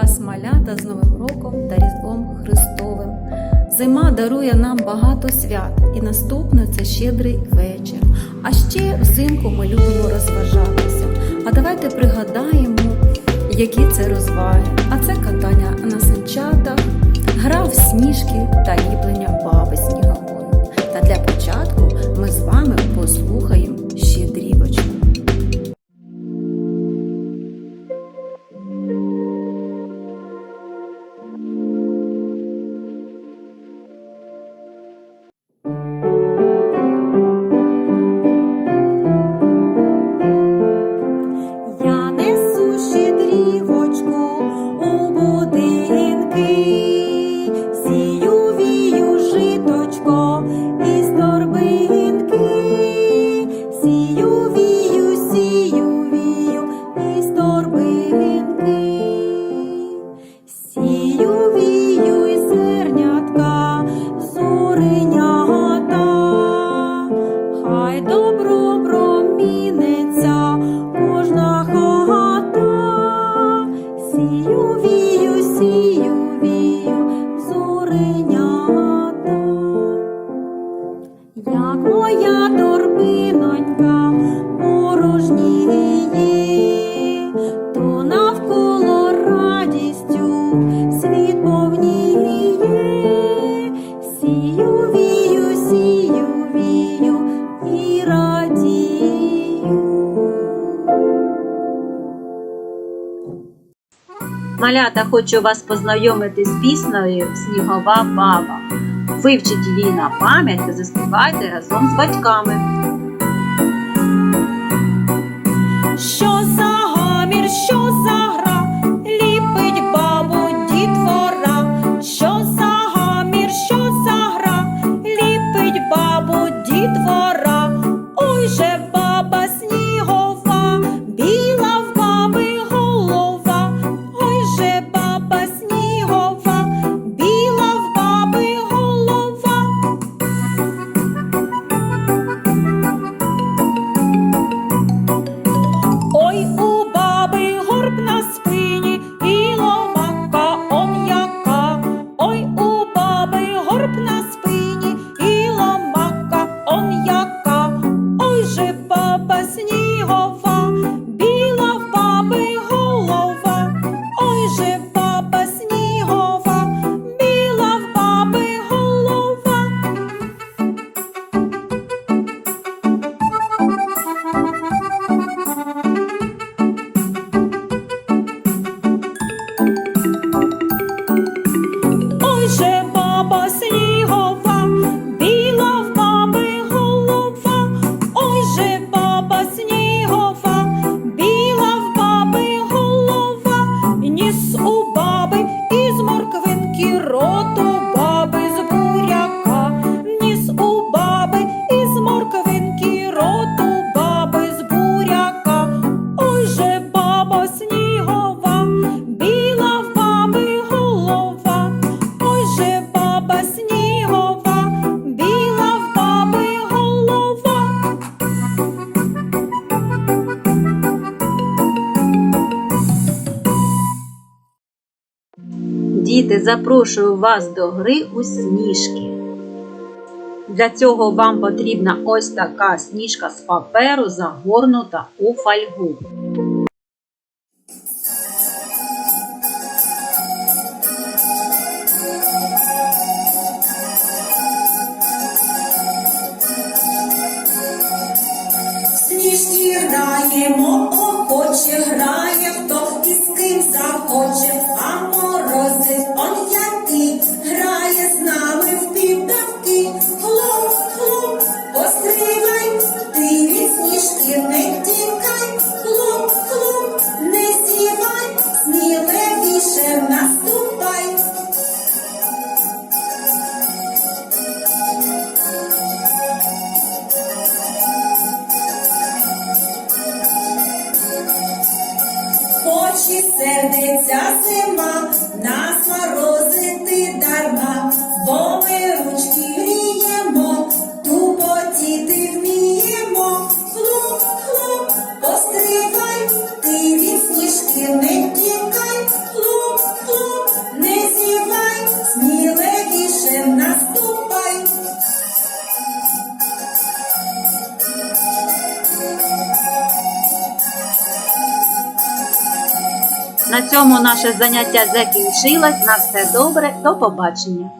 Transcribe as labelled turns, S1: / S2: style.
S1: вас малята з Новим роком та Різдвом Христовим. Зима дарує нам багато свят і наступне це щедрий вечір. А ще взимку ми любимо розважатися. А давайте пригадаємо, які це розваги. А це катання на санчатах, гра в сніжки та
S2: їблення ба.
S3: Малята хочу вас познайомити з піснею Снігова баба. Вивчіть її на пам'ять та заспівайте разом з батьками.
S2: ship
S3: Діти, запрошую вас до гри у сніжки. Для цього вам потрібна ось така сніжка з паперу, загорнута у фольгу.
S2: Сніжки граємо захоче, грає хто із ким захоче, а морози он як. наші сердеця зима.
S3: На цьому наше заняття закінчилось. На все добре, до побачення.